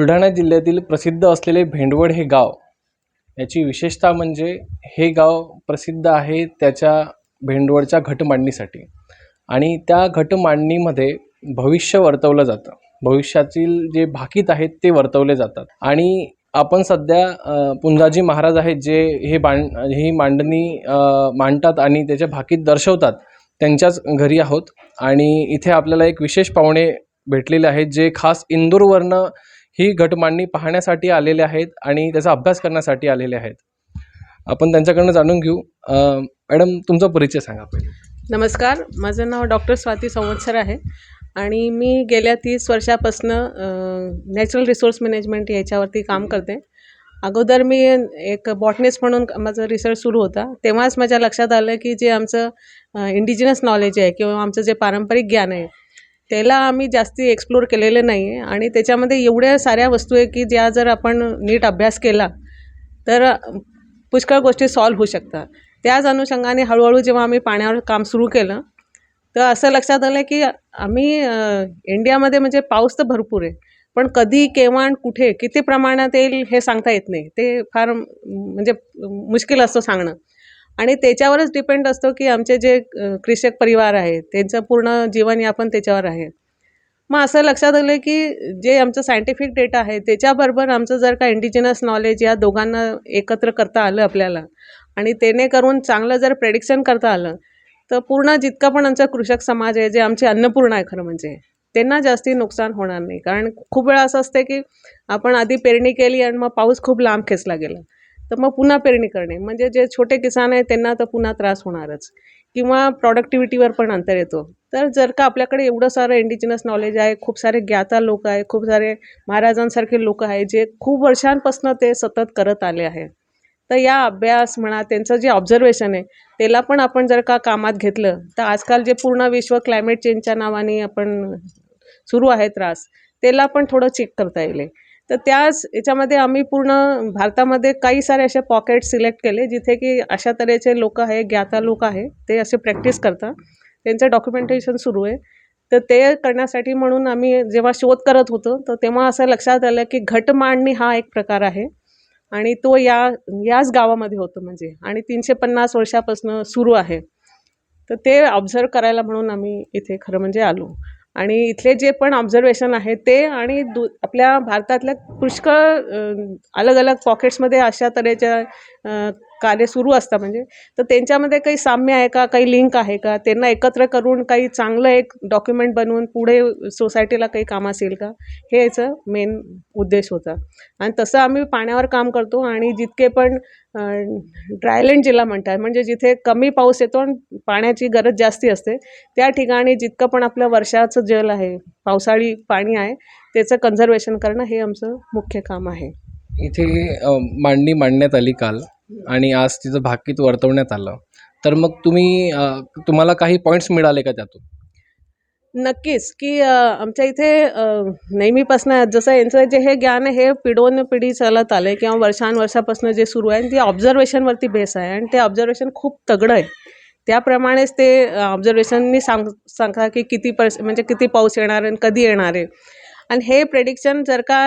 बुलढाणा जिल्ह्यातील प्रसिद्ध असलेले भेंडवड हे गाव याची विशेषता म्हणजे हे गाव प्रसिद्ध आहे त्याच्या भेंडवडच्या घटमांडणीसाठी आणि त्या घटमांडणीमध्ये भविष्य वर्तवलं जातं. भविष्यातील जे भाकीत आहेत ते वर्तवले जातात. आणि आपण सध्या पुंजाजी महाराज आहेत जे हे बांड ही मांडणी मांडतात आणि त्याच्या भाकीत दर्शवतात त्यांच्याच घरी आहोत. आणि इथे आपल्याला एक विशेष पाहुणे भेटलेले आहेत जे खास इंदूरवरनं ही घटमांडणी पाहण्यासाठी आलेले आहेत आणि त्याचा अभ्यास करण्यासाठी आलेले आहेत. आपण त्यांच्याकडनं जाणून घेऊ. मॅडम तुमचा परिचय सांगा पहिले. नमस्कार. माझं नाव डॉक्टर स्वाती संवत्सर आहे आणि मी गेल्या तीस वर्षापासनं नॅचरल रिसोर्स मॅनेजमेंट याच्यावरती काम करते. अगोदर मी एक बॉटनिस्ट म्हणून माझं रिसर्च सुरू होता. तेव्हाच माझ्या लक्षात आलं की जे आमचं इंडिजिनस नॉलेज आहे किंवा आमचं जे पारंपरिक ज्ञान आहे त्याला आम्ही जास्ती एक्सप्लोर केलेले नाही आहे आणि त्याच्यामध्ये एवढ्या साऱ्या वस्तू आहे की ज्या जर आपण नीट अभ्यास केला तर पुष्कळ गोष्टी सॉल्व्ह होऊ शकतात. त्याच अनुषंगाने हळूहळू जेव्हा आम्ही पाण्यावर काम सुरू केलं तर असं लक्षात आलं की आम्ही इंडियामध्ये म्हणजे पाऊस तर भरपूर आहे पण कधी केव्हा आणि कुठे किती प्रमाणात येईल हे सांगता येत नाही. ते फार म्हणजे मुश्किल असतं सांगणं. आणि त्याच्यावरच डिपेंड असतो की आमचे जे कृषक परिवार आहेत त्यांचं पूर्ण जीवन जीवनयापन त्याच्यावर आहे. मग असं लक्षात आलं की जे आमचं सायंटिफिक डेटा आहे त्याच्याबरोबर आमचं जर का इंडिजिनस नॉलेज या दोघांना एकत्र करता आलं आपल्याला आणि त्याने करून चांगलं जर प्रेडिक्शन करता आलं तर पूर्ण जितका पण आमचा कृषक समाज आहे जे आमचे अन्नपूर्ण आहे खरं म्हणजे त्यांना जास्ती नुकसान होणार नाही. कारण खूप वेळा असं असते की आपण आधी पेरणी केली आणि मग पाऊस खूप लांब खेचला गेला. तर मग पुन्हा पेरणी करणे. म्हणजे जे छोटे किसान आहे त्यांना तर पुन्हा त्रास होणारच. किंवा प्रॉडक्टिव्हिटीवर पण अंतर येतो. तर जर का आपल्याकडे एवढं सारं इंडिजिनस नॉलेज आहे खूप सारे ज्ञाता लोक आहे खूप सारे महाराजांसारखे लोक आहे जे खूप वर्षांपासून ते सतत करत आले आहे. तर या अभ्यास म्हणा त्यांचं जे ऑब्झर्वेशन आहे त्याला पण आपण जर का कामात घेतलं तर आजकाल जे पूर्ण विश्व क्लायमेट चेंजच्या नावाने आपण सुरू आहे त्रास त्याला पण थोडं चेक करता येईल. तर त्याच याच्यामध्ये आम्ही पूर्ण भारतामध्ये काही सारे असे पॉकेट सिलेक्ट केले जिथे की अशा तऱ्हेचे लोक आहे ज्ञाता लोक आहे ते असे प्रॅक्टिस करतात. त्यांचं डॉक्युमेंटेशन सुरू आहे. तर ते करण्यासाठी म्हणून आम्ही जेव्हा शोध करत होतो तर तेव्हा असं लक्षात आलं की घट मांडणी हा एक प्रकार आहे. आणि तो या याच गावामध्ये होतो म्हणजे. आणि तीनशे पन्नास वर्षापासून सुरू आहे. तर ते ऑब्झर्व करायला म्हणून आम्ही इथे खरं म्हणजे आलो. आणि इथले जे पण ऑब्झर्वेशन आहे ते आणि दु आपल्या भारतातल्या पुष्कळ अलग अलग पॉकेट्समध्ये अशा तऱ्हेच्या कार्य सुरू असतं म्हणजे. तर त्यांच्यामध्ये काही साम्य आहे का? काही लिंक आहे का? त्यांना एकत्र करून काही चांगलं एक डॉक्युमेंट बनवून पुढे सोसायटीला काही काम असेल का? हे याचं मेन उद्देश होता. आणि तसं आम्ही पाण्यावर काम करतो आणि जितके पण ड्रायलँड जिल्हा म्हणतात म्हणजे जिथे कमी पाऊस येतो आणि पाण्याची गरज जास्ती असते त्या ठिकाणी जितकं पण आपलं वर्षाचं जल आहे पावसाळी पाणी आहे त्याचं कन्झर्वेशन करणं हे आमचं मुख्य काम आहे. इथे मांडणी मांडण्यात आली काल आणि आज तिचं भाकीत वर्तवण्यात आलं. तर मग तुम्ही तुम्हाला काही पॉईंट्स मिळाले का त्यातून? नक्कीच की आमच्या इथे नेहमीपासून नेहमीपासनं जसं यांचं जे हे ज्ञान आहे हे पिढोन पिढी चालत आलं आहे किंवा वर्षानुवर्षापासून जे सुरू आहे आणि ते ऑब्झर्वेशनवरती बेस आहे आणि ते ऑब्झर्वेशन खूप तगडं आहे. त्याप्रमाणेच ते ऑब्झर्वेशननी सांग सांगा की किती पर्स म्हणजे किती पाऊस येणार आहे आणि कधी येणार आहे. आणि हे प्रेडिक्शन जर का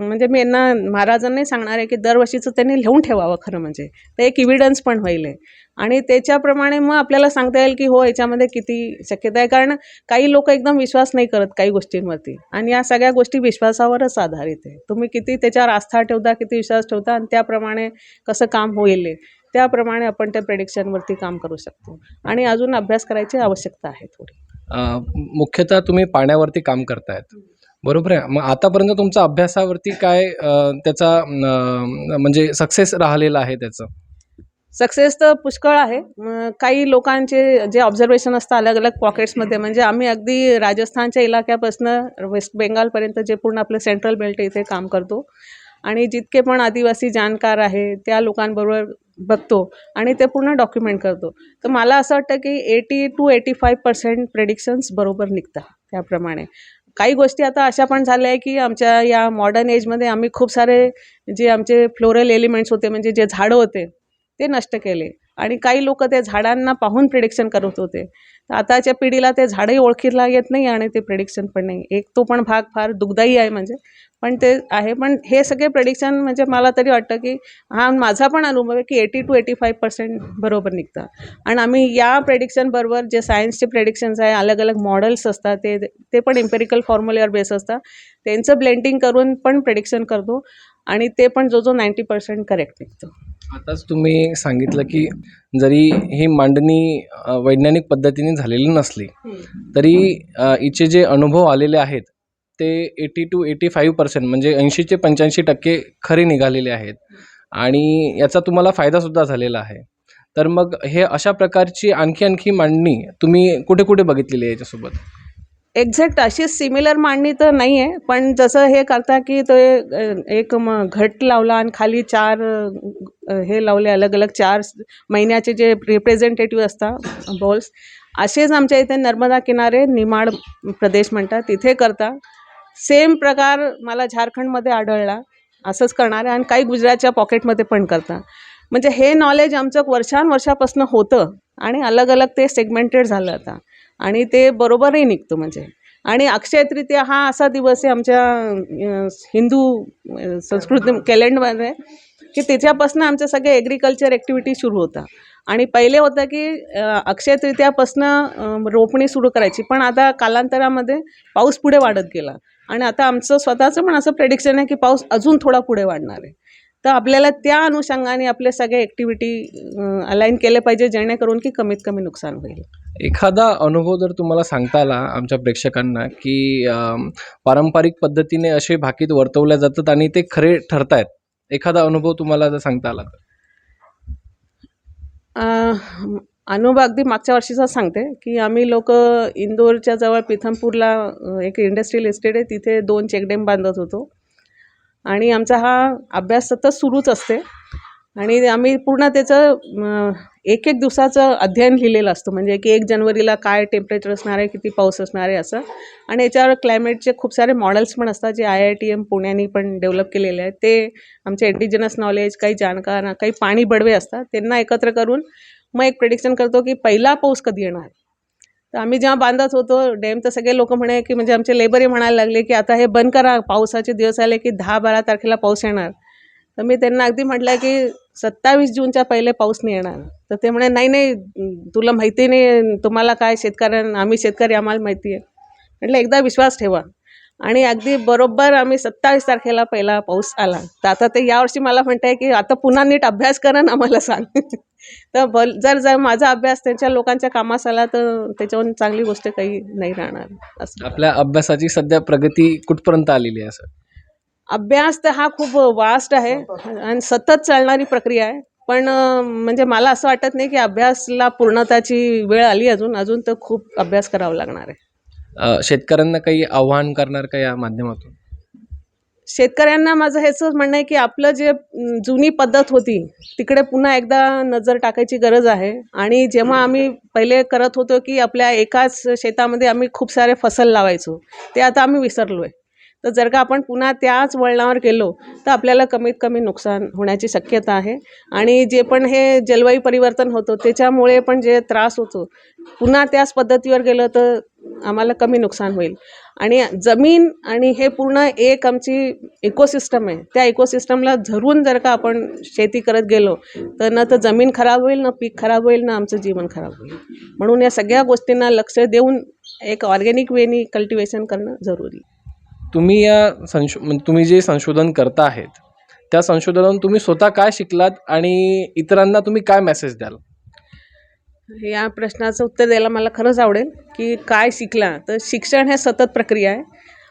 म्हणजे मी यांना महाराजांनी सांगणार आहे की दरवर्षीचं त्यांनी लिहून ठेवावं खरं म्हणजे. ते एक इव्हिडन्स पण होईल आहे आणि त्याच्याप्रमाणे मग आपल्याला सांगता येईल की हो याच्यामध्ये किती शक्यता आहे. कारण काही लोक एकदम विश्वास नाही करत काही गोष्टींवरती. आणि या सगळ्या गोष्टी विश्वासावरच आधारित आहे. तुम्ही किती त्याच्यावर आस्था ठेवता किती विश्वास ठेवता आणि त्याप्रमाणे कसं काम होईल आहे, त्याप्रमाणे आपण त्या प्रेडिक्शनवरती काम करू शकतो. आणि अजून अभ्यास करायची आवश्यकता आहे थोडी. मुख्यतः तुम्ही पाण्यावरती काम करतायत. बरोबर आहे. मग आतापर्यंत तुमचा अभ्यासावरती काय अ, त्याचा अ, म्हणजे सक्सेस राहिलेला आहे त्याचं? सक्सेस तर पुष्कळ आहे. म, काही लोकांचे जे ऑब्झर्वेशन असतं अलग अलग पॉकेट्समध्ये म्हणजे आम्ही अगदी राजस्थानच्या इलाक्यापासनं वेस्ट बेंगालपर्यंत जे पूर्ण आपलं सेंट्रल बेल्ट इथे काम करतो. आणि जितके पण आदिवासी जाणकार आहे त्या लोकांबरोबर बघतो आणि ते पूर्ण डॉक्युमेंट करतो. तर मला असं वाटतं की eighty to eighty five percent predictions बरोबर निघतात त्याप्रमाणे. काही गोष्टी आता अशा पण झाल्या आहे की आमच्या या मॉडर्न एजमध्ये आम्ही खूप सारे जे आमचे फ्लोरल एलिमेंट्स होते म्हणजे जे झाडं होते ते नष्ट केले. आणि काही लोक ते झाडांना पाहून प्रिडिक्शन करत होते. तर आताच्या पिढीला ते झाडही ओळखीला येत नाही आणि ते प्रिडिक्शन पण नाही. एक तो पण भाग फार दुःखदायी आहे म्हणजे. पण ते आहे पण हे सगळे प्रेडिक्शन म्हणजे मला तरी वाटतं की हा माझा पण अनुभव आहे की eighty to eighty five percent बरोबर निघतं आणि आम्ही या प्रेडिक्शनबरोबर जे सायन्सचे प्रेडिक्शन्स आहे अलग अलग मॉडेल्स असतात ते ते पण इम्पेरिकल फॉर्म्युल्यावर बेस असतात. त्यांचं ब्लेंडिंग करून पण प्रेडिक्शन करतो आणि ते पण जो जो नाईंटी पर्सेंट करेक्ट निघतो. आताच तुम्ही सांगितलं की जरी ही मांडणी वैज्ञानिक पद्धतीने झालेली नसली तरी हिचे जे अनुभव आलेले आहेत ते eighty to eighty five percent म्हणजे ऐंशी ते पंच्याऐंशी टक्के खरे निघालेले आहेत. आणि याचा तुम्हाला फायदासुद्धा झालेला आहे. तर मग हे अशा प्रकारची आणखी आणखी मांडणी तुम्ही कुठे कुठे बघितलेली आहे याच्यासोबत? एक्झॅक्ट अशी सिमिलर मांडणी तर नाही आहे पण जसं हे करता की तो एक घट लावला आणि खाली चार हे लावले अलग अलग चार महिन्याचे जे रिप्रेझेंटेटिव्ह असतात बॉल्स असेच आमच्या इथे नर्मदा किनारे निमाड प्रदेश म्हणतात तिथे करता. सेम प्रकार मला झारखंडमध्ये आढळला. असंच करणार आहे आणि काही गुजरातच्या पॉकेटमध्ये पण करता. म्हणजे हे नॉलेज आमचं वर्षानुवर्षापासून होतं आणि अलग अलग ते सेगमेंटेड झालं आता. आणि ते बरोबरही निघतो म्हणजे. आणि अक्षय तृतीया हा असा दिवस आहे आमच्या हिंदू संस्कृती कॅलेंडरमध्ये की त्याच्यापासून आमचे सगळे ॲग्रिकल्चर ॲक्टिव्हिटी सुरू होता. आणि पहिले होतं की अक्षय तृतीयापासनं रोपणी सुरू करायची. पण आता कालांतरामध्ये पाऊस पुढे वाढत गेला. आणि आता आमचं स्वतःचं पण असं प्रेडिक्शन आहे की पाऊस अजून थोडा पुढे वाढणार आहे. तर आपल्याला त्या अनुषंगाने आपले सगळे ॲक्टिव्हिटी अलाईन केले पाहिजे जेणेकरून की कमीत कमी नुकसान होईल. एखादा अनुभव जर तुम्हाला सांगता आला आमच्या प्रेक्षकांना की पारंपरिक पद्धतीने असे भाकीत वर्तवल्या जातात आणि ते खरे ठरतायत एखादा अनुभव तुम्हाला जर सांगता आला तर? अं, अनुभव अगदी मागच्या वर्षीचा सांगते की आम्ही लोक इंदोरच्या जवळ पिथमपूरला एक इंडस्ट्रियल इस्टेट आहे तिथे दोन चेकडेम बांधत होतो. आणि आमचा हा अभ्यास सतत सुरूच असते. आणि आम्ही पूर्ण त्याचं एक एक दिवसाचं अध्ययन लिहिलेलं असतं. म्हणजे की एक जानेवारीला काय टेम्परेचर असणार आहे किती पाऊस असणार आहे असं. आणि याच्यावर क्लायमेटचे खूप सारे मॉडेल्स पण असतात जे आय आय टी एम पुण्याने पण डेव्हलप केलेले आहेत. ते आमचे इंडिजिनस नॉलेज काही जाणकार काही पाणी बडवे असतात त्यांना एकत्र करून मग एक प्रिडिक्शन करतो की पहिला पाऊस कधी येणार तर आम्ही जेव्हा बांधत होतो डॅम तर सगळे लोक म्हणे की म्हणजे आमचे लेबरही म्हणायला लागले की आता हे बंद करा पावसाचे दिवस आले की दहा बारा तारखेला पाऊस येणार. तर मी त्यांना अगदी म्हटलं की सत्तावीस जूनच्या पहिले पाऊस नाही येणार. तर ते म्हणे नाही नाही तुला माहिती नाही तुम्हाला काय शेतकऱ्यांना आम्ही शेतकरी आम्हाला माहिती आहे. म्हटलं एकदा विश्वास ठेवा. आणि अगदी बरोबर आम्ही सत्तावीस तारखेला पहिला पाऊस आला. तर आता ते यावर्षी मला म्हणत आहे की आता पुन्हा नीट अभ्यास करा ना आम्हाला सांग. तर भल जर जर माझा अभ्यास त्यांच्या लोकांच्या कामास आला तर त्याच्याहून चांगली गोष्ट काही नाही राहणार. असं. आपल्या अभ्यासाची सध्या प्रगती कुठपर्यंत आलेली आहे असं? अभ्यास तर हा खूप वास्ट आहे आणि सतत चालणारी प्रक्रिया आहे. पण म्हणजे मला असं वाटत नाही की अभ्यासला पूर्णताची वेळ आली अजून. अजून तर खूप अभ्यास करावा लागणार आहे. शेतकऱ्यांना काही आव्हान करणार का या माध्यमातून? शेतकऱ्यांना माझं हेच म्हणणं आहे की आपलं जे जुनी पद्धत होती तिकडे पुन्हा एकदा नजर टाकायची गरज आहे. आणि जेव्हा आम्ही पहिले करत होतो की आपल्या एकाच शेतामध्ये आम्ही खूप सारे फसल लावायचो ते आता आम्ही विसरलो आहे तर जर का आपण पुन्हा त्याच वळणावर गेलो तर आपल्याला कमीत कमी नुकसान होण्याची शक्यता आहे. आणि जे पण हे जलवायू परिवर्तन होतं त्याच्यामुळे पण जे त्रास होतो पुन्हा त्याच पद्धतीवर गेलं तर आम्हाला कमी नुकसान होईल. आणि जमीन आणि हे पूर्ण एक आमची इकोसिस्टम आहे. त्या इकोसिस्टमला धरून जर का आपण शेती करत गेलो तर ना तर जमीन खराब होईल ना पीक खराब होईल ना आमचं जीवन खराब होईल. म्हणून या सगळ्या गोष्टींना लक्ष देऊन एक ऑर्गॅनिक वेनी कल्टिवेशन करणं जरुरी आहे. तुम्ही या संशो म्हणजे तुम्ही जे संशोधन करता आहेत त्या संशोधनातून तुम्ही स्वतः काय शिकलात आणि इतरांना तुम्ही काय मेसेज द्याल? या प्रश्नाचं उत्तर द्यायला मला खरंच आवडेल की काय शिकला. तर शिक्षण हे सतत प्रक्रिया आहे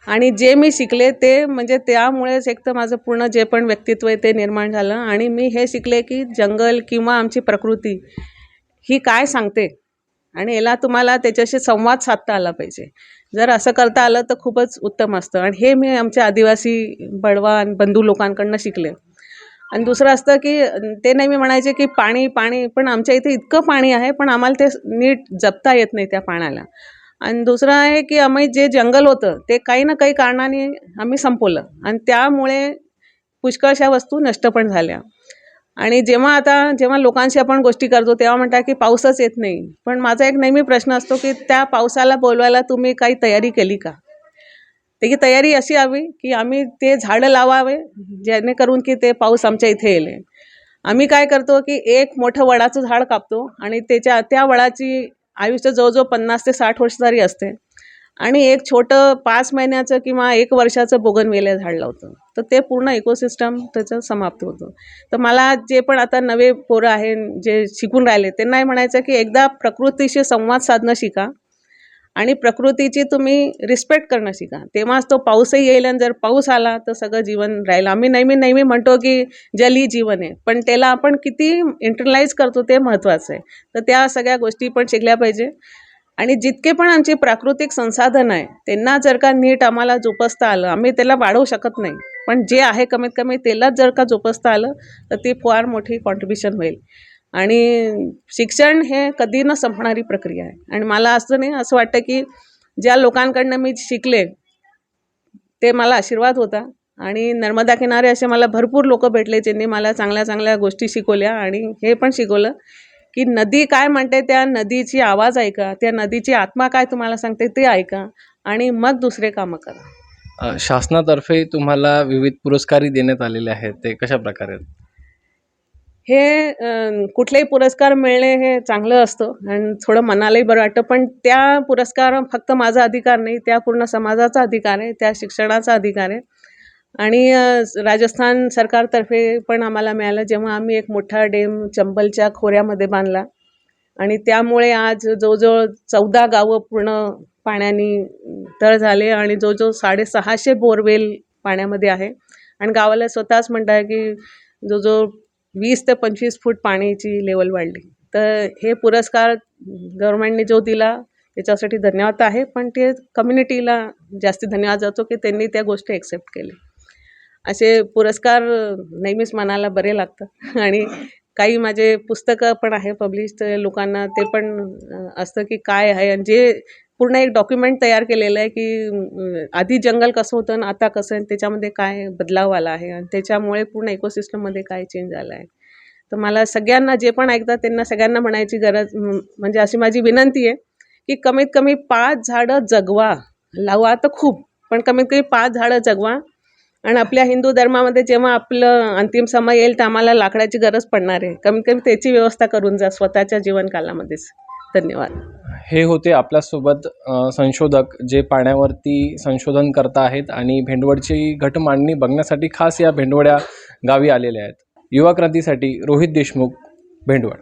आणि जे मी शिकले ते म्हणजे त्यामुळेच एक तर माझं पूर्ण जे पण व्यक्तित्व आहे ते निर्माण झालं आणि मी हे शिकले की जंगल किंवा आमची प्रकृती ही काय सांगते? आणि याला तुम्हाला त्याच्याशी संवाद साधता आला पाहिजे. जर असं करता आलं तर खूपच उत्तम असतं. आणि हे मी आमच्या आदिवासी बडवा आणि बंधू लोकांकडनं शिकले. आणि दुसरं असतं की ते नाही मी म्हणायचे की पाणी पाणी पण आमच्या इथे इतकं पाणी आहे पण आम्हाला ते नीट जपता येत नाही त्या पाण्याला. आणि दुसरं आहे की आम्ही जे जंगल होतं ते काही ना काही कारणाने आम्ही संपवलं. आणि त्यामुळे पुष्कळशा वस्तू नष्ट पण झाल्या. आणि जेव्हा आता जेव्हा लोकांशी आपण गोष्टी करतो तेव्हा म्हणतात की पाऊसच येत नाही. पण माझा एक नेहमी प्रश्न असतो की त्या पावसाला बोलवायला तुम्ही काही तयारी केली का? त्याची तयारी अशी हवी की आम्ही ते झाडं लावावे जेणेकरून की ते पाऊस आमच्या इथे येईल. आम्ही काय करतो की एक मोठं वडाचं झाड कापतो आणि त्याच्या त्या वडाची आयुष्य जवळजवळ पन्नास ते साठ वर्ष तरी असते. आणि एक छोटं पाच महिन्याचं किंवा एक वर्षाचं बोगनवेल्या झाड लावतो. तर ते पूर्ण इकोसिस्टम त्याचं समाप्त होतं. तर मला जे पण आता नवे पोरं आहे जे शिकून राहिले त्यांनाही म्हणायचं की एकदा प्रकृतीशी संवाद साधणं शिका आणि प्रकृतीची तुम्ही रिस्पेक्ट करणं शिका. तेव्हाच तो पाऊसही येईल आणि जर पाऊस आला तर सगळं जीवन राहील. आम्ही नेहमी नेहमी म्हणतो की जल ही जीवन आहे पण त्याला आपण किती इंटरलाइज करतो ते महत्त्वाचं आहे. तर त्या सगळ्या गोष्टी पण शिकल्या पाहिजे. आणि जितके पण आमचे प्राकृतिक संसाधन आहे त्यांना जर का नीट आम्हाला जोपासता आलं आम्ही त्याला वाढवू शकत नाही. पण जे आहे कमीत कमी त्यालाच जर का जोपासता आलं तर ती फार मोठी कॉन्ट्रीब्युशन होईल. आणि शिक्षण हे कधी न संपणारी प्रक्रिया आहे. आणि मला असं नाही असं वाटतं की ज्या लोकांकडनं मी शिकले ते मला आशीर्वाद होता. आणि नर्मदा किनारे असे मला भरपूर लोक भेटले ज्यांनी मला चांगल्या चांगल्या गोष्टी शिकवल्या आणि हे पण शिकवलं. की नदी काय म्हणते त्या नदीची आवाज ऐका त्या नदीची आत्मा काय तुम्हाला सांगते ते ऐका आणि मग दुसरे कामं करा अ, शासनातर्फे तुम्हाला विविध पुरस्कारही देण्यात आलेले आहेत ते कशा प्रकारे आहेत? हे अं, कुठलेही पुरस्कार मिळणे हे चांगलं असतं आणि थोडं मनालाही बरं वाटतं पण त्या पुरस्कार फक्त माझा अधिकार नाही त्या पूर्ण समाजाचा अधिकार आहे त्या शिक्षणाचा अधिकार आहे आणि राजस्थान सरकारतर्फे पण आम्हाला मिळालं. जेव्हा आम्ही एक मोठा डेम चंबलच्या खोऱ्यामध्ये बांधला आणि त्यामुळे आज जवळजवळ चौदा गावं पूर्ण पाण्याने तळ झाले आणि जवळजवळ साडेसहाशे बोरवेल पाण्यामध्ये आहे. आणि गावाला स्वतःच म्हणत आहे की जवळजवळ वीस ते पंचवीस फूट पाण्याची लेवल वाढली. तर हे पुरस्कार गव्हर्मेंटने जो दिला त्याच्यासाठी धन्यवाद आहे. पण ते कम्युनिटीला जास्ती धन्यवाद जातो की त्यांनी त्या गोष्टी एक्सेप्ट केल्या. असे पुरस्कार नेहमीच मनाला बरे लागतात. आणि काही माझे पुस्तकं पण आहे पब्लिश तर लोकांना ते पण असतं की काय आहे आणि जे पूर्ण एक डॉक्युमेंट तयार केलेलं आहे की आधी जंगल कसं होतं आणि आता कसं आहे आणि त्याच्यामध्ये काय बदलाव आला आहे आणि त्याच्यामुळे पूर्ण इकोसिस्टममध्ये काय चेंज आला आहे तर मला सगळ्यांना जे पण ऐकतात त्यांना सगळ्यांना म्हणायची गरज म्हणजे अशी माझी विनंती आहे की कमीत कमी पाच झाडं जगवा. लावा तर खूप पण कमीत कमी पाच झाडं जगवा. आणि आपल्या हिंदू धर्मामध्ये जेव्हा आपलं अंतिम समय येईल तर आम्हाला लाकडाची गरज पडणार आहे. कमीत कमी त्याची व्यवस्था करून जा स्वतःच्या जीवनकालामध्येच धन्यवाद. हे होते आपल्यासोबत संशोधक जे पाण्यावरती संशोधन करत आहेत आणि भेंडवडची घटमांडणी बघण्यासाठी खास या भेंडवड्या गावी आलेल्या आहेत. युवा क्रांतीसाठी रोहित देशमुख भेंडवड.